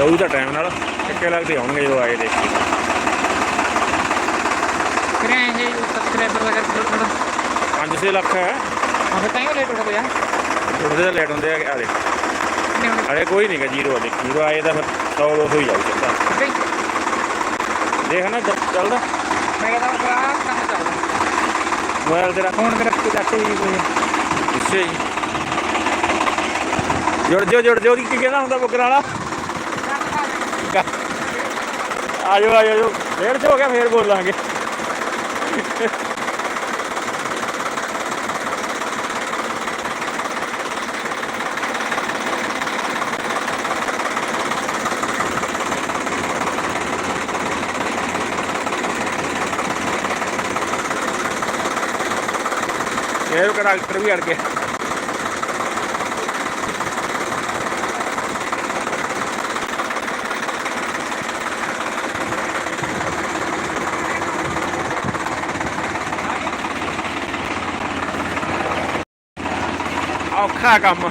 ਜਾਊ ਤਾਂ ਟਾਈਮ ਨਾਲ। ਟੱਕੇ ਲੱਗਦੇ ਆਉਣਗੇ ਜਦੋਂ ਆਏ ਦੇ ਫਿਰ ਐਂ ਜੇ ਸਬਸਕ੍ਰਾਈਬਰ ਦਾ ਕਰਕੇ ਥੋੜਾ 5-6 ਲੱਖ ਹੈ। ਹਾਂ ਤਾਂ ਹੀ ਲੇਟ ਹੋ ਗਿਆ। ਥੋੜੇ ਜਿਹਾ ਲੇਟ ਹੁੰਦੇ ਆ ਆਲੇ ਅਰੇ ਕੋਈ ਨਹੀਂ ਗਾ ਜੀਰੋ ਵਾਲੇ ਜੀਰੋ ਆਏ ਤਾਂ ਫਿਰ 100 200 ਹੀ ਜਾਊ ਚੱਲਦਾ ਦੇਖ ਨਾ ਚੱਲ- ਚੱਲਦਾ। ਮੈਂ ਕਹਿੰਦਾ ਭਰਾ ਕੰਮ ਚੱਲਦਾ ਮੋਬਾਈਲ ਤੇਰਾ। ਫੋਨ ਮੇਰਾ ਕੋਈ ਦੱਸੇ ਹੀ ਕੋਈ। ਪਿੱਛੇ ਜੀ ਜੁੜ ਜਾਓ ਜੁੜ ਜਾਓ। ਕੀ ਕਹਿੰਦਾ ਹੁੰਦਾ ਬੁੱਕਰ ਵਾਲਾ? ਆ ਜਾਓ ਆ ਫੇਰ ਹੋ ਗਿਆ ਫੇਰ ਬੋਲਾਂਗੇ। ਇਹ ਡਾਕਟਰ ਵੀ ਅੜ ਗਿਆ। ਔਖਾ ਕੰਮ।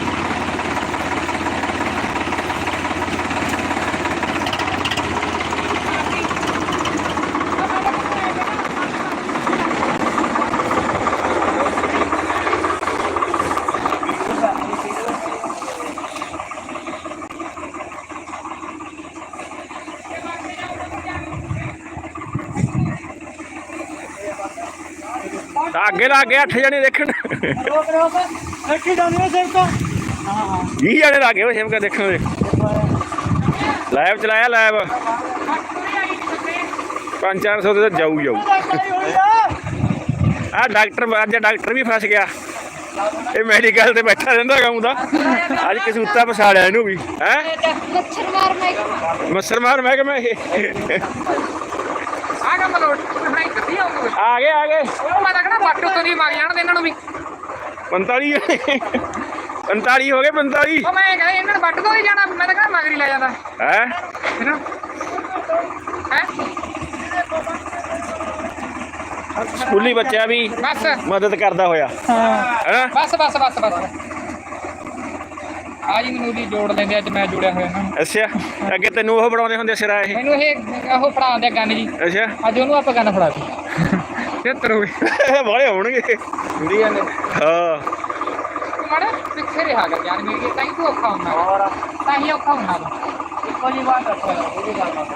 ਤਾਂ ਅੱਗੇ ਲੱਗ ਗਿਆ 8 ਜਣੇ ਦੇਖਣ। ਰੋਕ ਰੋਕ ਜਾਂਦੀ ਹੈ ਸਿਰ ਤੋਂ? ਹਾਂ ਹਾਂ। 20 ਜਣੇ ਲੱਗੇ ਹੋਏ ਸ਼ਿਮਕਾ ਦੇਖਣ ਦੇ ਲਾਈਵ ਚਲਾਇਆ ਲਾਈਵ। 5-400 ਤੇ ਤਾਂ ਜਾਊ ਜਾਊ। ਆ ਡਾਕਟਰ ਅੱਜ ਡਾਕਟਰ ਵੀ ਫਸ ਗਿਆ। ਇਹ ਮੈਡੀਕਲ ਤੇ ਬੈਠਾ ਰਹਿੰਦਾ ਕੰਮ ਦਾ। ਅੱਜ ਕਸੂਤਾ ਪਸਾੜਿਆ ਇਹਨੂੰ ਵੀ ਹੈ? ਮੱਛਰ ਮਾਰ ਮੈਂ ਮੱਸਰ ਮਾਰ ਮੈਂ ਕਿ ਮੈਂ ਆ ਕੰਮ ਲੋਟ ਬਣਾਈ ਕਰਦੀ ਆਉਂਗੇ ਆ ਗਏ ਆ ਗਏ। ਉਹ ਮੈਂ ਤਾਂ ਕਹਣਾ ਬੱਟ ਤੋਂ ਦੀ ਮਾਰ ਜਾਣ ਦੇ ਇਹਨਾਂ ਨੂੰ ਵੀ। 45 45 ਹੋ ਗਏ 45 ਉਹ ਮੈਂ ਕਹਿੰਦਾ ਇਹਨਾਂ ਨੂੰ ਬੱਟ ਤੋਂ ਹੀ ਜਾਣਾ ਮੈਂ ਤਾਂ ਕਹਣਾ ਮਗਰੀ ਲੈ ਜਾਂਦਾ। ਹੈ? ਹੈ? ਸਕੂਲੀ ਬੱਚਾ ਵੀ ਬਸ। ਮਦਦ ਕਰਦਾ ਹੋਇਆ। ਹੈ। ਬਸ ਬਸ ਬਸ ਬਸ। ਆ ਜੀ ਮੈਨੂੰ ਦੀ ਜੋੜ ਲੈਂਦੇ ਅੱਜ ਮੈਂ ਜੁੜਿਆ ਹੋਇਆ ਨੂੰ ਅੱਛਾ। ਅੱਗੇ ਤੈਨੂੰ ਉਹ ਬਣਾਉਂਦੇ ਹੁੰਦੇ ਸਿਰਾ ਇਹ? ਮੈਨੂੰ ਇਹ ਉਹ ਫੜਾਉਂਦੇ ਗੰਨ ਜੀ। ਅੱਛਾ। ਅੱਜ ਉਹਨੂੰ ਆਪਾਂ ਗੰਨ ਫੜਾਤੀ। ਤੇ ਤਰੋਗੇ ਬਾਲੇ ਹੋਣਗੇ। ਵੀਡੀਓ ਨੇ। ਹਾਂ। ਮਾੜਾ ਪਿੱਛੇ ਰਿਹਾ ਕਰ ਜਾਨ ਮੇਰੀ ਤਾਂ ਹੀ ਤੂੰ ਔਖਾ ਹੁੰਦਾ ਹੋਰ। ਤਾਂ ਹੀ ਔਖਾ ਹੁੰਦਾ ਵਾ। ਇੱਕੋ ਜੀ ਬਾਤ ਰੱਖੋ ਉਹ ਵੀ ਗੱਲ ਬਾਤ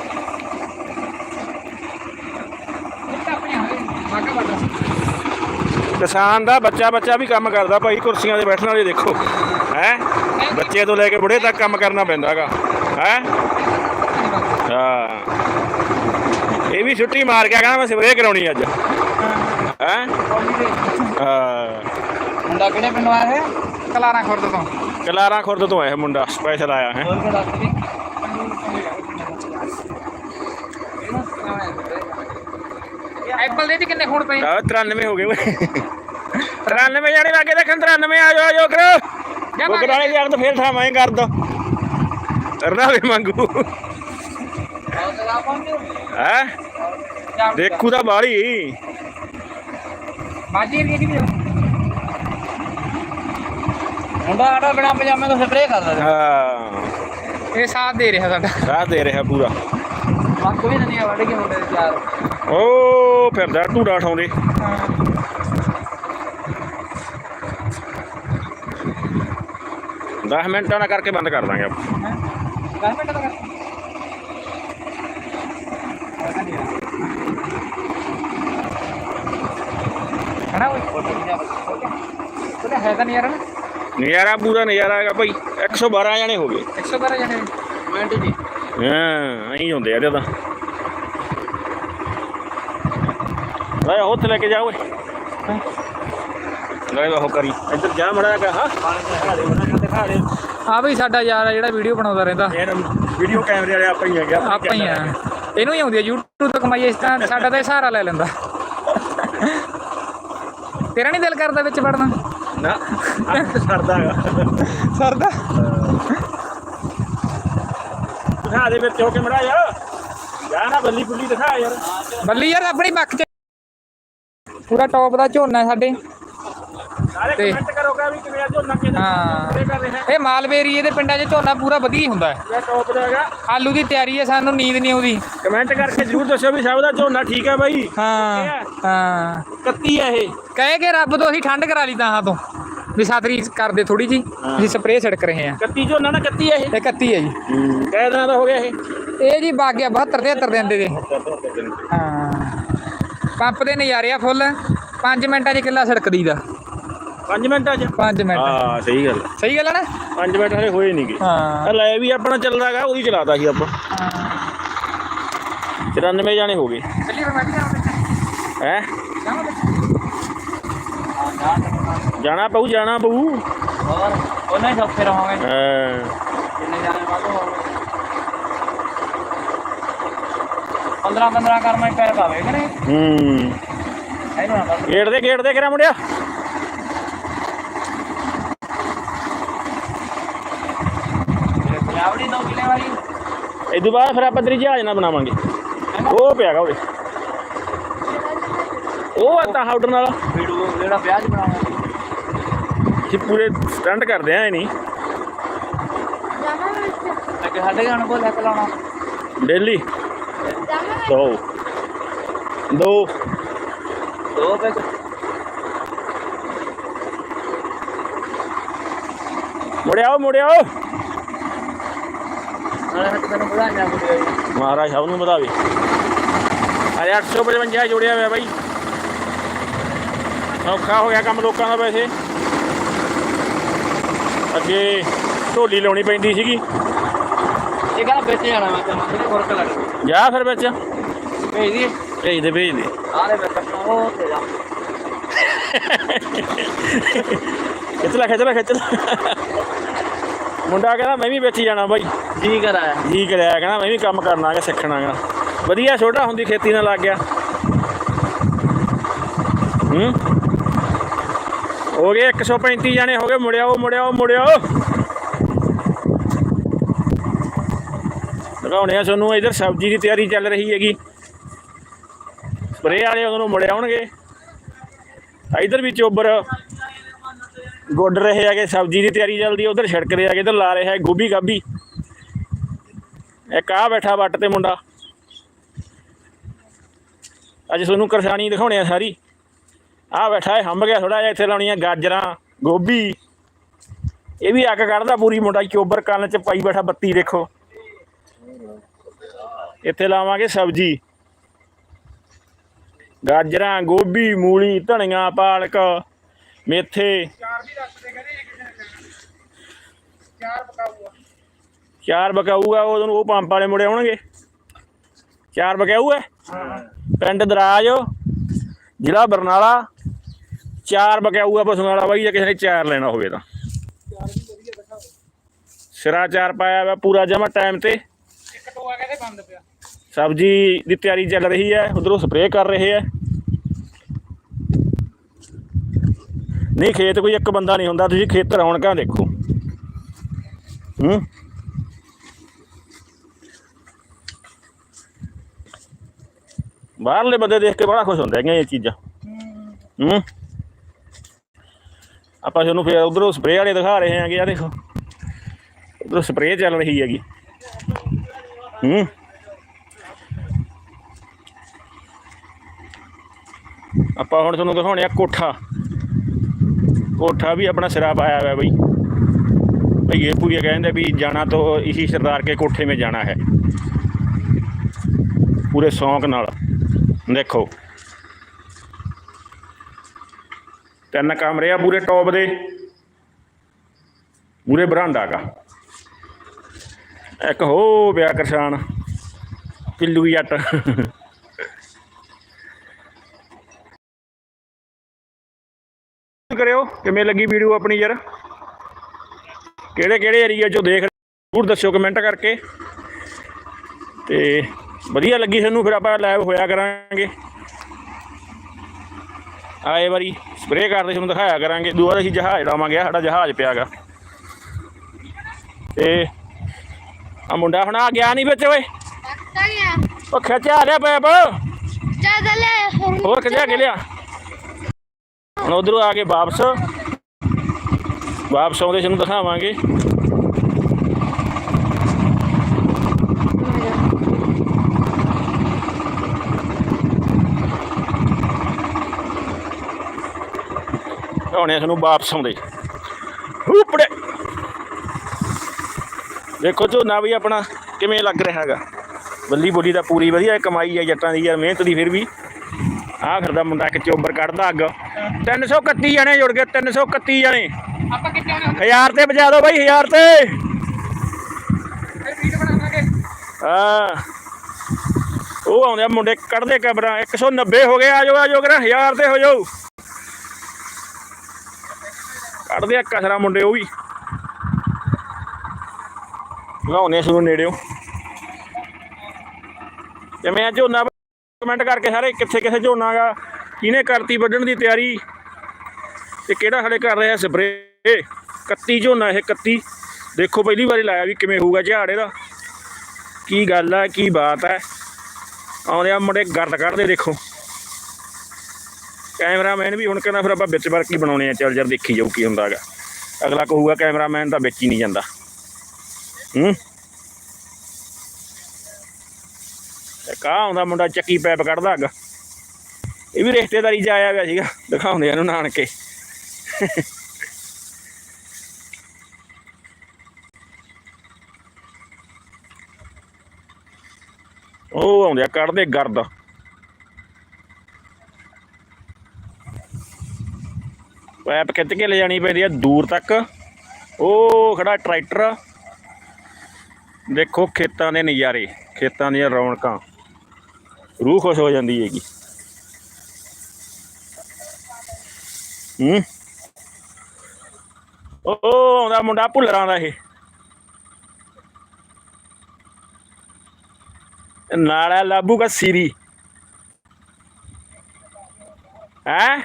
ਇਹ ਤਾਂ ਆਪਣੇ ਹਾਲੇ ਮਾਗਾ ਬਾਟਾ ਕਿਸਾਨ ਦਾ ਬੱਚਾ ਬੱਚਾ ਵੀ ਕੰਮ ਕਰਦਾ ਭਾਈ ਕੁਰਸੀਆਂ ਤੇ ਬੈਠਣ ਵਾਲੇ ਦੇਖੋ। ਹੈ? ਬੱਚੇ ਤੋਂ ਲੈ ਕੇ ਬੁੜੇ ਤੱਕ ਕੰਮ ਕਰਨਾ ਪੈਂਦਾਗਾ ਹੈ? ਹਾਂ। ਇਹ ਵੀ ਛੁੱਟੀ ਮਾਰ ਕੇ ਕਹਿੰਦਾ ਮੈਂ ਸਪਰੇਅ ਕਰਾਉਣੀ ਅੱਜ। ਹੈ? ਮੁੰਡਾ ਕਿਹੜੇ ਪਿੰਡੋਂ ਆਇਆ ਹੈ ਕਲਾਰਾ ਖੁਰਦ ਤੋਂ। ਕਲਾਰਾਂ ਖੁਰਦ ਤੋਂ ਆਇਆ ਮੁੰਡਾ ਸਪੈਸ਼ਲ ਆਇਆ ਹੈ। ਐਪਲ ਦੇ ਕਿੰਨੇ ਖੂਨ ਪਏ? ਆ 93 ਹੋ ਗਏ ਓਏ। 93 ਜਾਣੇ ਲੱਗੇ ਦੇਖਣ 93 ਆ ਜਾਓ ਆ ਜਾਓ ਕਰੋ ਉਹ ਕਰਾਣੇ ਯਾਰ ਤਾਂ ਫੇਰ ਥਾਵਾਂ ਕਰ ਦੋ। ਤਰਨਾ ਵੀ ਮੰਗੂ ਹੈ? ਦੇਖੂ ਤਾਂ ਬਾਹਲੀ। ਬਾਜੀ ਵੀ ਦੀ ਮੁੰਡਾ ਆਟਾ ਬਿਨਾ ਪਜਾਮੇ ਤੋਂ ਸਪਰੇਅ ਕਰਦਾ ਹਾਂ। ਇਹ ਸਾਥ ਦੇ ਰਿਹਾ ਸਾਡਾ। ਸਾਹ ਦੇ ਰਿਹਾ ਪੂਰਾ। ਲੱਕ ਵੀ ਨਹੀਂ ਵੱਢ ਕੇ ਮੁੰਡੇ ਦੇ ਚਾਰ ਓ ਫਿਰਦਾ ਢੂੜਾ ਠਾਉਂਦੇ ਦਸ ਮਿੰਟਾਂ ਨਾਲ ਕਰਕੇ ਬੰਦ ਕਰ ਦਾਂਗੇ ਆਪਾਂ। 10 ਮਿੰਟ ਦਾ ਕਰ ਹਣਾ ਉਹ ਉਹਦਾ ਹੈ ਤਾਂ ਨਜ਼ਾਰਾ ਪੂਰਾ ਨਜ਼ਾਰਾ ਹੈਗਾ ਭਾਈ 112 ਜਣੇ ਹੋ ਗਏ। 112 ਜਣੇ? ਮਿੰਟ ਜੀ। ਹਾਂ ਐਂ ਹੁੰਦੇ ਆ ਇਹਦੇ ਤਾਂ। ਲੈ ਉੱਥੇ ਲੈ ਕੇ ਜਾ ਓਏ। ਲੈ ਉਹ ਕਰੀ। ਇੱਧਰ ਜਾ ਮੜਾ ਕਾ ਹਾਂ। ਦਿਖਾ ਦੇ ਆ ਵੀ ਸਾਡਾ ਯਾਰ ਆ ਜਿਹੜਾ ਵੀਡੀਓ ਬਣਾਉਂਦਾ ਰਹਿੰਦਾ। ਯਾਰ ਵੀਡੀਓ ਕੈਮਰੇ ਵਾਲੇ ਆਪਾਂ ਹੀ ਆ ਗਿਆ ਆਪਾਂ ਹੀ ਆ। ਇਹਨੂੰ ਹੀ ਆਉਂਦੀ ਆ YouTube ਤੋਂ ਕਮਾਈ ਇਸ ਤਰ੍ਹਾਂ ਸਾਡਾ ਤਾਂ ਇਹ ਸਹਾਰਾ ਲੈ ਲੈਂਦਾ। ਤੇਰਾ ਨਹੀਂ ਦਿਲ ਕਰਦਾ ਵਿੱਚ ਵੜਨਾ? ਨਾ? ਅੱਖ ਸਰਦਾ ਹੈਗਾ। ਸਰਦਾ? ਦਿਖਾ ਦੇ ਵਿੱਚ ਹੋ ਕੇ ਮੜਾ ਯਾਰ। ਜਾ ਨਾ ਬੱਲੀ ਬੁੱਲੀ ਦਿਖਾ ਯਾਰ। ਬੱਲੀ ਯਾਰ ਆਪਣੀ ਬੱਕ ਚ। ਪੂਰਾ ਟੌਪ ਦਾ ਝੋਨਾ ਸਾਡੇ। ਤੇ ਕਮੈਂਟ ਕਰੋਗਾ ਵੀ ਕਿਵੇਂ ਆ ਝੋਨਾ ਕਿਹਦਾ ਹਾਂ। ਕਰ ਰਿਹਾ ਇਹ ਇਹਦੇ ਪਿੰਡਾਂ 'ਚ ਝੋਨਾ ਪੂਰਾ ਵਧੀਆ ਹੀ ਹੁੰਦਾ ਹੈ। ਇਹ ਟੌਪ ਦਾ ਹੈਗਾ। ਆਲੂ ਦੀ ਤਿਆਰੀ ਹੈ ਸਾਨੂੰ ਨੀਂਦ ਨਹੀਂ ਆਉਂਦੀ। ਕਮੈਂਟ ਕਰਕੇ ਜਰੂਰ ਦੱਸਿਓ ਵੀ ਸਭ ਦਾ ਝੋਨਾ ਠੀਕ ਹੈ ਬਾਈ। ਹਾਂ ਹਾਂ। ਕੱਤੀ ਹੈ ਇਹ। ਕਹੇ ਕਿ ਰੱਬ ਤੋਂ ਅਸੀਂ ਠੰਡ ਕਰਾ ਲਈ ਤਾਂ ਹਾਂ ਤੋਂ। ਵੀ ਸਾਤਰੀ ਕਰਦੇ ਥੋੜੀ ਜੀ ਅਸੀਂ ਸਪਰੇਅ ਛਿੜਕ ਰਹੇ ਹਾਂ। ਕੱਤੀ ਝੋਨਾ ਨਾ ਕੱਤੀ ਹੈ ਇਹ। ਇਹ 31 ਹੈ ਜੀ। ਕਿਹ ਦਿਨਾਂ ਦਾ ਹੋ ਗਿਆ ਇਹ। ਇਹ ਜੀ ਬਾਗ ਗਿਆ 72 73 ਦਿਨ ਦੇ ਦੇ। ਹਾਂ। ਪੰਪ ਦੇ ਨਜ਼ਾਰੇ ਆ ਫੁੱਲ। 5 ਮਿੰਟਾਂ 'ਚ ਕਿੱਲਾ ਛਿੜਕਦੀ ਦਾ 5 ਮਿੰਟਾਂ ਚ 5 ਮਿੰਟ। ਹਾਂ ਸਹੀ ਗੱਲ ਸਹੀ ਗੱਲ ਹੈ ਨਾ? 5 ਮਿੰਟ ਹਲੇ ਹੋਏ ਨਹੀਂਗੇ ਹਾਂ। ਲੈ ਵੀ ਆਪਣਾ ਚੱਲਦਾ ਹੈਗਾ ਉਹਦੀ ਚਲਾਤਾ ਸੀ ਆਪਾਂ। 94 ਜਾਣੇ ਹੋ ਗਏ। ਚੱਲੀ ਹੈ? ਜਾਣਾ ਪਊ ਜਾਣਾ ਪਊ। ਹੋਰ ਉਹਨਾਂ ਹੀ। ਸੌਖੇ ਰਹਾਂਗੇ ਹਾਂ। ਕਿੰਨੇ ਜਾਣੇ ਵਾਧੂ 15 15 ਕਰ ਮੈਂ ਪੈਰ ਪਾਵੇ ਕਿ ਨਹੀਂ ਹੂੰ। ਇਹਨੂੰ ਨਾ ਗੇਟ ਦੇ ਗੇਟ ਦੇ ਕਿਹੜਾ ਮੁੰਡਿਆ। ਕਿਲੇ ਵਾਲੀ। ਇਹ ਤੋਂ ਬਾਅਦ ਫਿਰ ਆਪਾਂ ਤੇਰੀ ਜਹਾਜ਼ ਨਾ ਬਣਾਵਾਂਗੇ। ਉਹ ਪਿਆਗਾ ਉਹਦੇ ਉਹ ਆ ਤਾਂ ਹਾਊਡਰ ਨਾਲ। ਵੀਡੀਓ ਜਿਹੜਾ ਵਿਆਹ 'ਚ ਬਣਾਵਾਂਗੇ ਪੂਰੇ ਸਟੰਟ ਕਰਦੇ ਆ ਇਹ ਨਹੀਂ। ਜਾਮਾ ਵਿੱਚ ਅੱਗੇ ਸਾਡੇ ਗਾਣ ਕੋਲ ਲੱਕ ਲਾਉਣਾ। ਡੇਲੀ। ਵਿੱਚ ਦੋ। ਦੋ ਦੋ ਪੈਸੇ ਮੁੜਿਆਓ ਮੁੜਿਆਓ ਨਾਲੇ ਹੱਥ ਤੈਨੂੰ ਵਧਾਈਆਂ ਵੀਡੀਓ ਜੀ ਮਹਾਰਾਜ ਸਭ ਨੂੰ ਵਧਾਵੇ। ਅਰੇ 855 ਜੁੜਿਆ ਹੋਇਆ ਬਾਈ। ਔਖਾ ਹੋ ਗਿਆ ਕੰਮ ਲੋਕਾਂ ਦਾ ਵੈਸੇ। ਅੱਗੇ ਢੋਲੀ ਲਾਉਣੀ ਪੈਂਦੀ ਸੀਗੀ। ਇਹ ਕਹਿੰਦਾ ਵਿੱਚ ਜਾਣਾ ਮੈਂ ਤੈਨੂੰ ਫ਼ਰਕ ਲੱਗ ਜਾ ਫਿਰ ਵਿੱਚ। ਭੇਜ ਦੀ ਭੇਜ ਦੇ ਭੇਜ ਦੇ। ਆਲੇ ਵਿੱਚ ਉਹ ਤੇ ਜਾ। ਖਿੱਚ ਲੈ ਖਿੱਚ ਲੈ ਖਿੱਚ ਲੈ। ਮੁੰਡਾ ਕਹਿੰਦਾ ਮੈਂ ਵੀ ਵਿੱਚ ਹੀ ਜਾਣਾ ਬਾਈ। ਜੀ ਕਰਾਇਆ? ਜੀ ਕਰਿਆ? ਕਹਿੰਦਾ ਮੈਂ ਵੀ ਕੰਮ ਕਰਨਾ ਹੈ ਸਿੱਖਣਾ ਹੈਗਾ। ਵਧੀਆ ਛੋਟਾ ਹੁੰਦੀ ਖੇਤੀ ਨਾਲ ਲੱਗ ਗਿਆ। ਹੂੰ? ਹੋ ਗਏ 135 ਜਾਣੇ ਹੋ ਗਏ। ਮੁੜਿਆ ਉਹ ਮੁੜਿਆ ਉਹ ਮੁੜਿਆ ਉਹ ਦਿਖਾਉਣੇ ਆ ਤੁਹਾਨੂੰ ਇਧਰ ਸਬਜ਼ੀ ਦੀ ਤਿਆਰੀ ਚੱਲ ਰਹੀ ਹੈਗੀ। ਸਪਰੇ ਵਾਲੇ ਉਹਨੂੰ ਮੁੜੇ ਆਉਣਗੇ। ਇਧਰ ਵੀ ਚੋਬਰ। ਗੁੱਡ ਰਹੇ ਹੈਗੇ, ਸਬਜ਼ੀ ਦੀ ਤਿਆਰੀ ਚੱਲਦੀ, ਉਧਰ ਛਿੜਕ ਰਹੇ ਹੈਗੇ, ਇਧਰ ਲਾ ਰਿਹਾ ਹੈ ਗੋਭੀ ਗਾਭੀ। ਇੱਕ ਆ ਬੈਠਾ ਵੱਟ ਤੇ ਮੁੰਡਾ। ਅੱਜ ਤੁਹਾਨੂੰ ਕਰਸਾਨੀ ਦਿਖਾਉਣੇ ਆ ਸਾਰੀ। ਆ ਬੈਠਾ ਹੈ ਹੰਬ ਗਿਆ ਥੋੜਾ ਜਿਹਾ, ਇੱਥੇ ਲਾਉਣੀਆਂ ਗਾਜਰਾਂ, ਗੋਭੀ। ਇਹ ਵੀ ਅੱਗ ਕੱਢਦਾ ਪੂਰੀ ਮੁੰਡਾ, ਚੋਬਰ ਕੰਨ ਚ ਪਾਈ ਬੈਠਾ ਬੱਤੀ, ਦੇਖੋ। ਇੱਥੇ ਲਾਵਾਂਗੇ ਸਬਜ਼ੀ। ਗਾਜਰਾਂ, ਗੋਭੀ, ਮੂਲੀ, ਧਨੀਆ, ਪਾਲਕ, ਮੇਥੇ ਚਾਰ ਵੀ ਦੱਸ ਦੇ ਕਹਿੰਦੇ ਕਿਸੇ ਨੇ ਚਾਰ ਪਕਾਊਗਾ। ਚਾਰ ਬਕਾਊ ਆ ਉਹਨੂੰ ਉਹ ਪੰਪ ਵਾਲੇ ਮੁੜੇ ਆਉਣਗੇ। ਚਾਰ ਬਕਾਊ ਹੈ। ਪਿੰਡ ਦਰਾਜ ਜ਼ਿਲ੍ਹਾ ਬਰਨਾਲਾ। ਚਾਰ ਬਕਾਊ ਆ ਪਸ਼ੂਆਂ ਵਾਲਾ ਬਾਈ ਜੇ ਕਿਸੇ ਨੇ ਚਾਰ ਲੈਣਾ ਹੋਵੇ ਤਾਂ। ਸਿਰਾ ਚਾਰ ਪਾਇਆ ਵਾ ਪੂਰਾ ਜਮਾ ਟਾਈਮ ਤੇ। ਇੱਕ ਟੋਆ ਕਹਿੰਦੇ ਬੰਦ ਪਿਆ। ਸਬਜ਼ੀ ਦੀ ਤਿਆਰੀ ਚੱਲ ਰਹੀ ਹੈ ਉਧਰੋਂ ਸਪਰੇਅ ਕਰ ਰਹੇ ਹੈ। ਨਹੀਂ ਖੇਤ ਕੋਈ ਇੱਕ ਬੰਦਾ ਨਹੀਂ ਹੁੰਦਾ ਤੁਸੀਂ ਖੇਤ ਰੌਣਕਾਂ ਦੇਖੋ। ਹੂੰ। ਬਾਹਰਲੇ ਬੰਦੇ ਦੇਖ ਕੇ ਬੜਾ ਖੁਸ਼ ਹੁੰਦੇ ਹੈਗੇ ਇਹ ਚੀਜ਼ਾਂ। ਹੂੰ। ਆਪਾਂ ਤੁਹਾਨੂੰ ਫੇਰ ਉਧਰੋਂ ਸਪਰੇਅ ਵਾਲੇ ਦਿਖਾ ਰਹੇ ਹਾਂਗੇ ਆ ਦੇਖੋ। ਉਧਰੋਂ ਸਪਰੇਅ ਚੱਲ ਰਹੀ ਹੈਗੀ। ਹੂੰ। ਆਪਾਂ ਹੁਣ ਤੁਹਾਨੂੰ ਦਿਖਾਉਣੇ ਆ ਕੋਠਾ। ਕੋਠਾ ਵੀ ਆਪਣਾ ਸਿਰਾ ਪਾਇਆ ਹੋਇਆ ਬਈ। ਭਈ ਇਹ ਪੂਰੀ ਕਹਿੰਦੇ ਵੀ ਜਾਣਾ ਤੋਂ ਇसी ਸਰਦਾਰ ਕੇ ਕੋਠੇ में ਜਾਣਾ ਹੈ। ਪੂਰੇ ਸ਼ੌਂਕ ਨਾਲ। ਦੇਖੋ। ਤਿੰਨ ਕਮਰੇ ਆ ਪੂਰੇ ਟੌਪ ਦੇ। ਪੂਰੇ ਬਰਾਂਡਾ ਗਾ ਇੱਕ ਹੋ ਪਿਆ ਕਿਸਾਨ। ਪਿੱਲੂ ਜੱਟ ਕਰਿਓ, ਕਿਵੇਂ ਲੱਗੀ ਵੀਡੀਓ ਆਪਣੀ ਯਾਰ? ਕਿਹੜੇ ਕਿਹੜੇ ਏਰੀਆ ਚੋਂ ਦੇਖ ਜ਼ਰੂਰ ਦੱਸਿਓ ਕਮੈਂਟ ਕਰਕੇ। ਤੇ ਵਧੀਆ ਲੱਗੀ ਸਾਨੂੰ ਫਿਰ ਆਪਾਂ ਲਾਈਵ ਹੋਇਆ ਕਰਾਂਗੇ। ਆਏ ਵਾਰੀ ਸਪਰੇਅ ਕਰਦੇ ਤੁਹਾਨੂੰ ਦਿਖਾਇਆ ਕਰਾਂਗੇ। ਦੂਆ ਅਸੀਂ ਜਹਾਜ਼ ਲਾਵਾਂਗੇ ਸਾਡਾ ਜਹਾਜ਼ ਪਿਆਗਾ। ਤੇ ਆ ਮੁੰਡਾ ਹੁਣ ਆ ਗਿਆ ਨਹੀਂ ਵਿੱਚ ਓਏ। ਉਹ ਖਿੱਚਿਆ ਆ ਰਿਹਾ ਪੈਪ ਚੱਲ ਲੈ। ਹੋਰ ਕਿਹੜਾ ਗਿਆ ਲਿਆ? ਹੁਣ ਉਧਰੋਂ ਆ ਕੇ ਵਾਪਸ। ਵਾਪਸ ਆਉਂਦੇ ਸਾਨੂੰ ਦਿਖਾਵਾਂਗੇ। ਆਉਣੇ ਸਾਨੂੰ ਵਾਪਸ ਆਉਂਦੇ। ਉਪੜੇ ਦੇਖੋ ਝੋਨਾ ਵੀ ਆਪਣਾ ਕਿਵੇਂ ਲੱਗ ਰਿਹਾ ਹੈਗਾ। ਬੱਲੀ ਬੋਲੀ ਦਾ ਪੂਰੀ ਵਧੀਆ, ਕਮਾਈ ਹੈ ਜੱਟਾਂ ਦੀ ਯਾਰ ਮਿਹਨਤ ਦੀ ਫਿਰ ਵੀ। ਆਹ ਫਿਰਦਾ ਮੁੰਡਾ ਇੱਕ ਚੋਬਰ ਕੱਢਦਾ ਅੱਗ। 331 ਜਣੇ ਜੁੜ ਗਏ 331 ਜਣੇ। ਆਪਾਂ ਕਿੱਥੇ ਆਉਣਾ ਹਜ਼ਾਰ ਤੇ ਬਜਾ ਦਿਓ ਬਾਈ ਹਜ਼ਾਰ ਤੇ। ਫਿਰ ਵੀਡੀਓ ਬਣਾਵਾਂਗੇ ਹਾਂ। ਉਹ ਆਉਂਦੇ ਆ ਮੁੰਡੇ ਕੱਢਦੇ ਕਬਰਾਂ 190 ਹੋ ਗਏ ਆ ਜਾਓ ਆ ਜਾਓ ਕਰਾਂ ਹਜ਼ਾਰ ਤੇ ਹੋ ਜਾਓ। ਕੱਢਦੇ ਆ ਕਸਰਾ ਮੁੰਡੇ ਉਹ ਵੀ। ਲਾਉਨੇ ਸਾਨੂੰ ਨੇੜਿਓ। ਜਿਵੇਂ ਆ ਝੋਨਾ? ਕਮੈਂਟ ਕਰਕੇ ਸਾਰੇ ਕਿੱਥੇ ਕਿੱਥੇ ਝੋਨਾ ਗਾ ਕਿਹਨੇ ਕਰਤੀ ਵੱਢਣ ਦੀ ਤਿਆਰੀ ਤੇ ਕਿਹੜਾ ਸਾਡੇ ਕਰ ਰਿਹਾ ਸਪਰੇ 31 ਝੋਨਾ, ਇਹ 31 ਦੇਖੋ ਪਹਿਲੀ ਵਾਰੀ ਲਾਇਆ ਵੀ ਕਿਵੇਂ ਹੋਊਗਾ ਝਾੜ ਇਹਦਾ ਕੀ ਗੱਲ ਹੈ ਕੀ ਬਾਤ ਹੈ ਆਉਂਦੇ ਆ ਮੁੰਡੇ ਗਰਦ ਕੱਢਦੇ ਦੇਖੋ। ਕੈਮਰਾਮੈਨ ਵੀ ਹੁਣ ਕਹਿੰਦਾ ਫਿਰ ਆਪਾਂ ਵਿੱਚ ਵਰਕ ਹੀ ਬਣਾਉਣੇ ਆ। ਚੱਲ ਜਰ ਦੇਖੀ ਜਾਊ ਕੀ ਹੁੰਦਾਗਾ ਅਗਲਾ ਕਹੂਗਾ ਕੈਮਰਾਮੈਨ ਤਾਂ ਵਿੱਚ ਹੀ ਨਹੀਂ ਜਾਂਦਾ। ਹੂੰ? ਕਾ ਆਉਂਦਾ ਮੁੰਡਾ ਚੱਕੀ ਪੈਪ ਕੱਢਦਾ ਅੱਗ ਇਹ ਵੀ ਰਿਸ਼ਤੇਦਾਰੀ 'ਚ ਆਇਆ ਹੋਇਆ ਸੀਗਾ। ਦਿਖਾਉਂਦੇ ਆ ਇਹਨੂੰ ਨਾਨਕੇ। ਉਹ ਆਉਂਦੇ ਆ, ਕੱਢਦੇ ਗਰਦ। ਪੈਪ ਖਿੱਚ ਕੇ ਲੈ ਜਾਣੀ ਪੈਂਦੀ ਆ, ਦੂਰ ਤੱਕ। ਉਹ ਖੜਾ ਟਰੈਕਟਰ। ਦੇਖੋ ਖੇਤਾਂ ਦੇ ਨਜ਼ਾਰੇ, ਖੇਤਾਂ ਦੀਆਂ ਰੌਣਕਾਂ। ਰੂਹ ਖੁਸ਼ ਹੋ ਜਾਂਦੀ ਹੈਗੀ। ਹੂੰ। ਉਹ ਉਹ ਆਉਂਦਾ ਮੁੰਡਾ ਭੁੱਲਰਾਂ ਦਾ ਇਹ। ਨਾਲ ਹੈ ਲਾਬੂ ਦਾ ਸੀਰੀ। ਹੈ?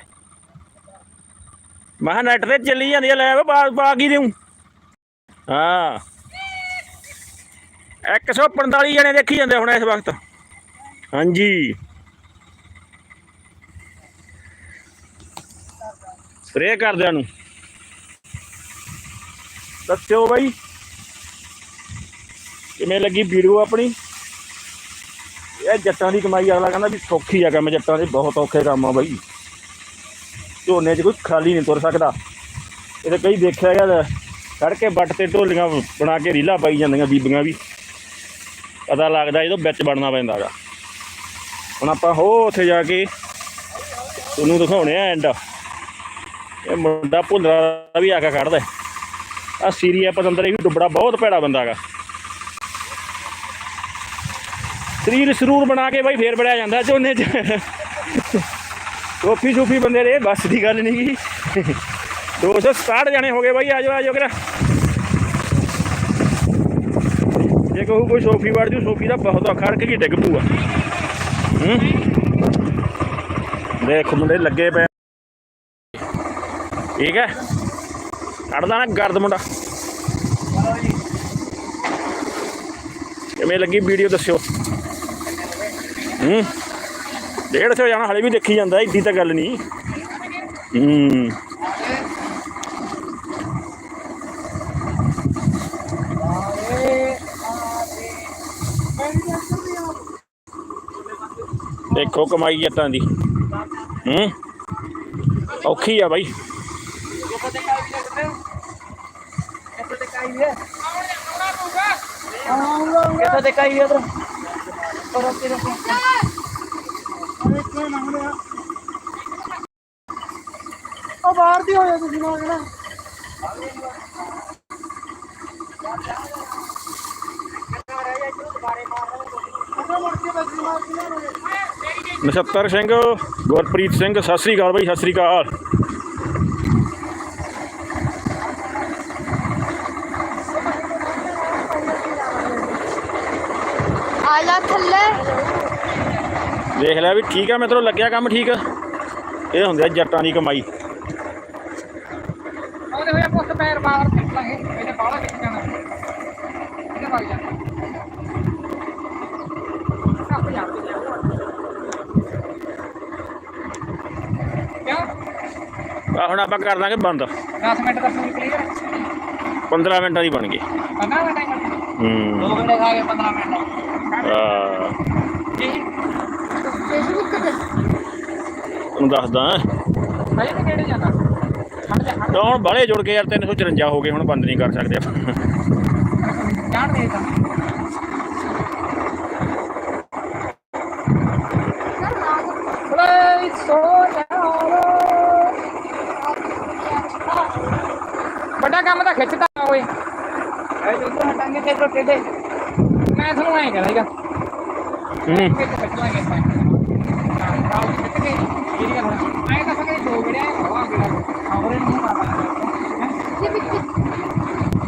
ਮਹਾ ਨੈਟ ਤੇ ਚੱਲੀ ਜਾਂਦੀ ਆ, ਲੈ ਵਾ ਪਾ ਪਾ ਕੀ ਦੇਉ ਹਾਂ। 145 ਜਣੇ ਦੇਖੀ ਜਾਂਦੇ ਹੁਣ ਇਸ ਵਕਤ। ਹਾਂਜੀ। ਸਪਰੇ ਕਰਦਿਆਂ ਨੂੰ। ਦੱਸਿਓ ਬਾਈ। ਕਿਵੇਂ ਲੱਗੀ ਵੀਡੀਓ ਆਪਣੀ? ਇਹ ਜੱਟਾਂ ਦੀ ਕਮਾਈ ਅਗਲਾ ਕਹਿੰਦਾ ਵੀ ਸੌਖੀ ਆ ਕੰਮ, ਜੱਟਾਂ ਦੇ ਬਹੁਤ ਔਖੇ ਕੰਮ ਆ ਬਾਈ। ਝੋਨੇ 'ਚ ਕੋਈ ਖਾਲੀ ਨਹੀਂ ਤੁਰ ਸਕਦਾ। ਇਹ ਤਾਂ ਕਈ ਦੇਖਿਆ ਗਿਆ ਖੜ ਕੇ ਵੱਟ ਤੇ ਢੋਲੀਆਂ ਬਣਾ ਕੇ ਰੀਲਾ ਪਾਈ ਜਾਂਦੀਆਂ ਬੀਬੀਆਂ ਵੀ। ਪਤਾ ਲੱਗਦਾ ਜਦੋਂ ਵਿੱਚ ਵੜਨਾ ਪੈਂਦਾ ਗਾ। ਹੁਣ ਆਪਾਂ ਹੋ ਉੱਥੇ ਜਾ ਕੇ ਤੁਹਾਨੂੰ ਦਿਖਾਉਣੇ ਆ ਐਂਡ ਇਹ ਮੁੰਡਾ ਭੁੱਲਰਾ ਵੀ ਆ ਕੇ ਕੱਢਦਾ ਆ ਸੀਰੀਆ ਪਤੰਦਰ, ਇਹ ਵੀ ਡੁੱਬੜਾ ਬਹੁਤ ਭੈੜਾ ਬੰਦਾ ਗਾ ਸਰੀਰ ਸਰੂਰ ਬਣਾ ਕੇ ਬਾਈ ਫੇਰ ਬੜਿਆ ਜਾਂਦਾ ਝੋਨੇ 'ਚ। ਟੋਫੀ ਸੂਫੀ ਬੰਦੇ ਦੇ, ਬਸ ਦੀ ਗੱਲ ਨਹੀਂ ਗੀ। 260 ਜਾਣੇ ਹੋ ਗਏ ਬਾਈ ਆਜੋ ਆਜੋ ਕਰਾ ਜੇ ਕਹੂ ਕੋਈ ਸੋਫੀ ਵੜ ਜੂ, ਸੋਫੀ ਦਾ ਬਹੁਤ ਔਖਾ ਖੜਕ ਕੇ ਡਿੱਗ ਪੂਗਾ ਦੇਖ ਮੁੰਡੇ ਲੱਗੇ ਪਏ। ਠੀਕ ਹੈ? ਕੱਢਦਾ ਨਾ ਗਰਦ ਮੁੰਡਾ। ਕਿਵੇਂ ਲੱਗੀ ਵੀਡੀਓ ਦੱਸਿਓ। ਹੂੰ। ਡੇਢ ਸੌ ਜਾਣਾ, ਹਲੇ ਵੀ ਦੇਖੀ ਜਾਂਦਾ ਇੱਡੀ ਤਾਂ ਗੱਲ ਨਹੀਂ। ਹੂੰ। ਦੇਖੋ ਕਮਾਈ ਜੱਟਾਂ ਦੀ। ਹੂੰ। ਔਖੀ ਆ ਬਾਈ। ਕਿੱਥੇ ਤੇ ਕਾਈ ਇਧਰ ਉਹ ਬਾਹਰ ਦੀ ਹੋਇਆ ਤੁਸੀਂ ਨਾਲ ਕਿਹੜਾ ਨਛੱਤਰ ਸਿੰਘ ਗੁਰਪ੍ਰੀਤ ਸਿੰਘ ਸਤਿ ਸ੍ਰੀ ਅਕਾਲ ਬਾਈ ਸਤਿ ਸ੍ਰੀ ਅਕਾਲ ਥੱਲੇ। ਦੇਖ ਲਿਆ ਵੀ ਠੀਕ ਆ ਮਿੱਤਰੋ ਲੱਗਿਆ ਕੰਮ ਠੀਕ। ਇਹ ਹੁੰਦੇ ਆ ਜੱਟਾਂ ਦੀ ਕਮਾਈ। ਉਹਦੇ ਹੋਇਆ ਪੁੱਤ ਪੈਰ ਬਾਹਰ ਖਿੱਚ ਲਾਂਗੇ ਇਹਨੇ ਬਾਹਲਾ ਖਿੱਚ ਜਾਣਾ ਇਹਨੇ ਵਗ ਜਾਣਾ ਸੱਪ ਯਾਰ ਤੇ ਕਿਉਂ? ਆ ਹੁਣ ਆਪਾਂ ਕਰ ਦਾਂਗੇ ਬੰਦ। 10 ਮਿੰਟ ਦਾ ਪੂਰੀ ਕਲੀਅਰ 15 ਮਿੰਟਾਂ ਦੀ ਬਣ ਗਈ। ਪਤਾ ਮੈਂ ਟਾਈਮ ਹੂੰ। ਦੋ ਘੰਟੇ ਖਾ ਕੇ 15 ਮਿੰਟ। ਫੇਸਬੁੱਕ ਤੇ ਦੱਸਦਾ ਭਾਈ ਤੇ ਕਿਹੜੇ ਜਾਂਦਾ ਹਟ ਜਾ ਹਟ ਤਾਂ ਹੁਣ ਬਾਲੇ ਜੁੜ ਕੇ ਯਾਰ 354 ਹੋ ਗਏ ਹੁਣ ਬੰਦ ਨਹੀਂ ਕਰ ਸਕਦੇ ਆਪਾਂ। ਜਾਣ ਦੇ ਤਾਂ। ਬਲੇ ਸੋ ਵੱਡਾ ਕੰਮ ਤਾਂ ਖਿੱਚਦਾ ਓਏ। ਐ ਜਦੋਂ ਹਟਾਂਗੇ ਤੇ ਟੁੱਟੇ ਦੇ ਮੈਂ ਤੁਹਾਨੂੰ ਐਂ ਕਰਾਂਗਾ। ਹੂੰ